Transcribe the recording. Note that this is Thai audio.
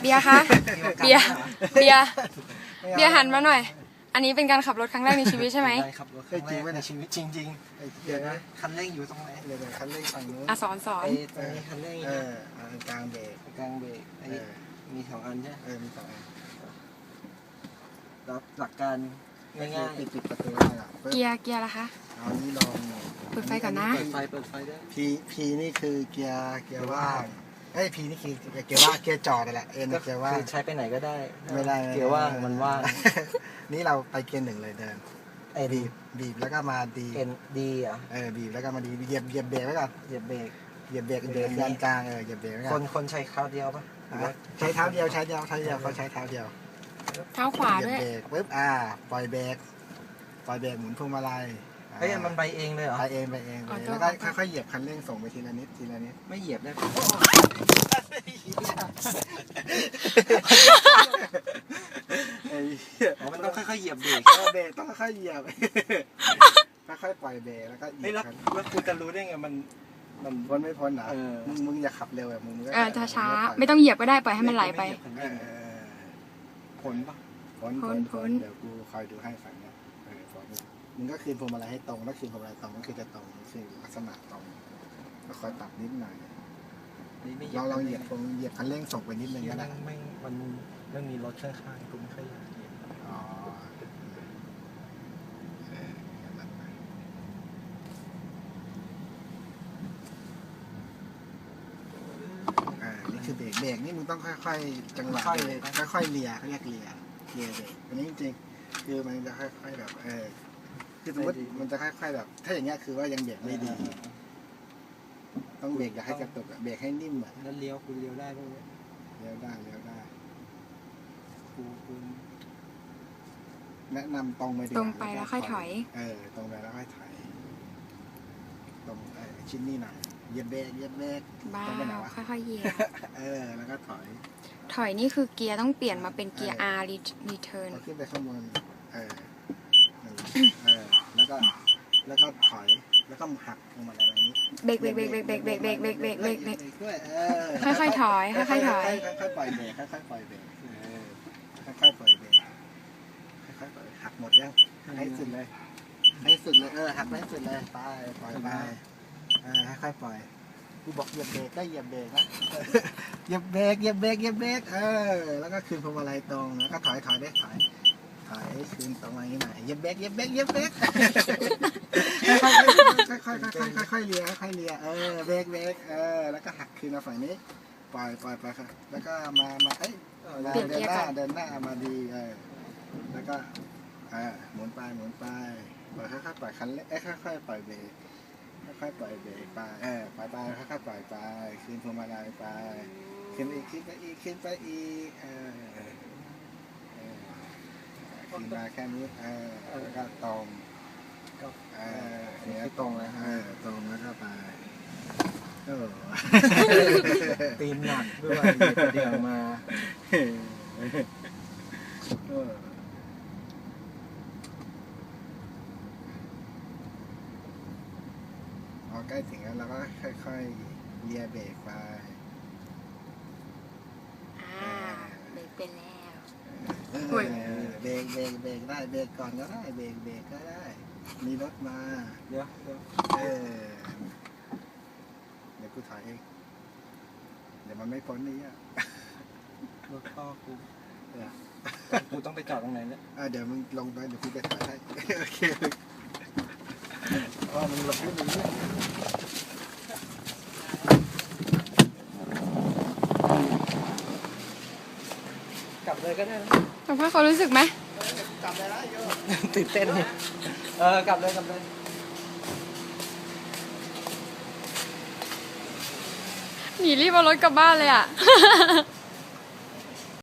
เบียร์คะ เบียร์ เบียร์ เบียร์หันมาหน่อย อันนี้เป็นการขับรถครั้งแรกในชีวิตใช่ไหมได้ครับรถครั้งแรกในชีวิตจริงไอ้ๆเดี๋เดี๋ยยววนะนะคันเร่งอยู่ตรงไหนเดี๋ยวเดี๋ยวคันเร่งฝั่งนู้นอะสอนสอนไอ้ตรงนี้คันเร่งเอนี่อเอากลางเบรกกลางเบรกไอ้เออมีสองอันใช่ไหมเออมีสองอันรับหลักการง่ายปิดปิดประตูได้ละปึ๊บเกียร์เกียร์ละคะเอานี่ลงเปิดไฟก่อนนะๆเปิดไฟเปิดไฟได้พีพีนี่คือเกียร์เกียร์ว่าง เอ้ยพีนี่คือเกียร์ว่างเกียร์จอดนั่นแหละเอ็นก็เกียร์ว่าง คือใช้ไปไหนก็ได้ไม่ได้เกียร์ว่างมันว่าง นี่เราไปเกียร์หนึ่งเลยเดินเอ็นบีบบีบแล้วก็มาดีเอ็นดีอะเออบีบแล้วก็มาดีเหยียบเหยียบเบรกไว้ก่อนเหยียบเบรกเหยียบเบรกเบรเบรกกยันกลางเออเหยียบเบรกไว้คก่อนนคนใช้คราวเดียวปะหรือว่าใช้เท้าเดียวใช้เดียวใช้เดียวเขาใช้เท้าเดียวเท้าขวาเหยียบด้วย เบรกปุ๊บอ่าปล่อยเบรกปล่อยเบรกหมุนพวงมาลัยอ่า เฮ้ยมันไปเองเลยเหรอ ไปเองไปเองเลยแล้วก็ค่อยๆเหยียบคันเร่งส่งไปทีละนิดทีละนิดไม่เหยียบได้ปะไอ้เหี้ยอ๋อมันต้องค่อยๆเหยียบเบรกเออเบรกต้องค่อยๆเหยียบค่อยๆปล่อยเบรกแล้วก็เหยีเฮ้ยยแล้วบคันแล้วกูจะรู้ได้ไงมันมันพ้นไม่พ้นเหรอเออมึงมึงอย่าขับเร็วแบบมึงก็เออช้าช้าๆไม่ต้องเหยียบก็ได้ปล่อยให้มันไหลไปเออเออผลปะพ้นพ้พ้นนพ้พ้นนเดี๋ยวกูคอยดูให้ฝั่งเนี้ยเออพ้น มึงก็คืนพวงมาลัยให้ตรงถ้าคืนพวงมาลัยตรงก็คือจะตรงคือลักษณะตรงแล้วคอยปรับนิดหน่อยนี่ไม่ลองลองเหยียบตรงเหยียบคันเร่งส่งไปนิดนึงเหี้ยก็ได้แม่งไม่มันมันมีรถข้างๆกูไม่ค่อยอยากเหยียบอ๋อเอออย่างนั้นไปอ่านี่คือเบรกเบรกนี่มึงต้องค่อยๆ จังหวะเบรกค่อยๆเลียเขาเรียกเลียเลียเบรกอันนี้จริงๆคือมันจะค่อยๆแบบเออ คือสมมติมันจะค่อยๆแบบ ถ้าอย่างเงี้ยคือว่ายังเบรกไม่ดี ต้องเบรกอย่าให้กระตุกอะเบรกให้นิ่มอะแล้วเลี้ยวกูเลี้ยวได้ปะเนี่ยเลี้ยวได้เลี้ยวได้ กูกูแนะนำตรงไปดีกว่าตรงไปแล้วค่อยถอย เออ ตรงไปแล้วค่อยถอย ตรงเออชิ้นนี้หน่อยเหยียบเบรกเหยียบเบรก บ้าต้องไปไหนวะ ค่อยๆเหยียบเออ แล้วก็ถอย ถอยนี่คือเกียร์ต้องเปลี่ยนมาเป็นเกียร์ R return เอาขึ้นไปข้างบนเออนั่นแหละเออ แล้วก็ แล้วก็ถอย แล้วก็หักลงมาอะไรอย่างนี้เบรกเบรกเบรกเบรกเบรกเบรกเบรกเบรกเบรกเบรกเบรกด้วยเออค่อยๆถอยค่อยๆถอยค่อยๆปล่อยเบรกค่อยๆปล่อยเบรกเออค่อยๆปล่อยเบรกค่อยๆปล่อยหักหมดยังให้สุดเลย ให้สุดเลยเออหักให้สุดเลยไปปล่อยไปเออค่อยๆปล่อยกูบอกเหยียบเบรกก็เหยียบเบรกนะเหยียบเบรกเหยียบเบรกเหยียบเบรกเออแล้วก็คืนพวงมาลัยตรงแล้วก็ถอยถอยได้ถอย ถอยคืนตรงมาอย่างนี้หน่อยเหยียบเบรกเหยียบเบรกเหยียบเบรกค่อยๆค่อยๆค่อยๆค่อยๆค่อยๆเลียค่อยๆเลียเออเบรกเบรกเออแล้วก็หักคืนมาฝั่งนี้ปล่อยปล่อยไปค่ะ แล้วก็มามาเอ้ยมาเปลี่ยนเดิเกีนยร์หน้าก่อนเดินหน้ามาดีเออแล้วก็อ่าหมุนไปหมุนไปปล่อยค่อยๆปล่อยคันเร่งเอ้ยค่อยๆปล่อยเบรกค่อยๆปล่อยเบรกไปเออปล่อยไปค่อยๆปล่อยไปคืนพวงมาลัยไปขึ้นอีกขึ้นไปอีกขึ้นไปอีกเออ เออขึ้นมาแค่นี้เออแล้วก็ตรงก็เออเนี่ยตรงเลยฮะตรงแล้วก็ไปโอ้ตีนหนักด้วยเหยียบเดียวมาเออพอใกล้ถึงแล้วเราก็ค่อยๆเลียเบรกไปอ่าเบรกเป็นแล้ว เออเบรกเบรกเบรกได้เบรกก่อนก็ได้เบรกเบรกก็ได้ มีรถมา เดี๋ยวเดี๋ยวเออเดี๋ยวกูถ่ายเองเดี๋ยวมันไม่พ้นนี่อะรถพ่อกูเออกูต้องไปจอดตรงไหนเนี่ยอะเดี๋ยวมึงลงไปเดี๋ยวกูไปถ่ายให้โอเคอ๋อมึงหลบนิดนึงเนี่ยกลับเลยก็ได้นะ แต่ว่าเขารู้สึกไหมกลับเลยนะโยตื่นเต้นเนี่ยเออกลับเลยกลับเลยหนีรีบเอารถกลับบ้านเลยอะ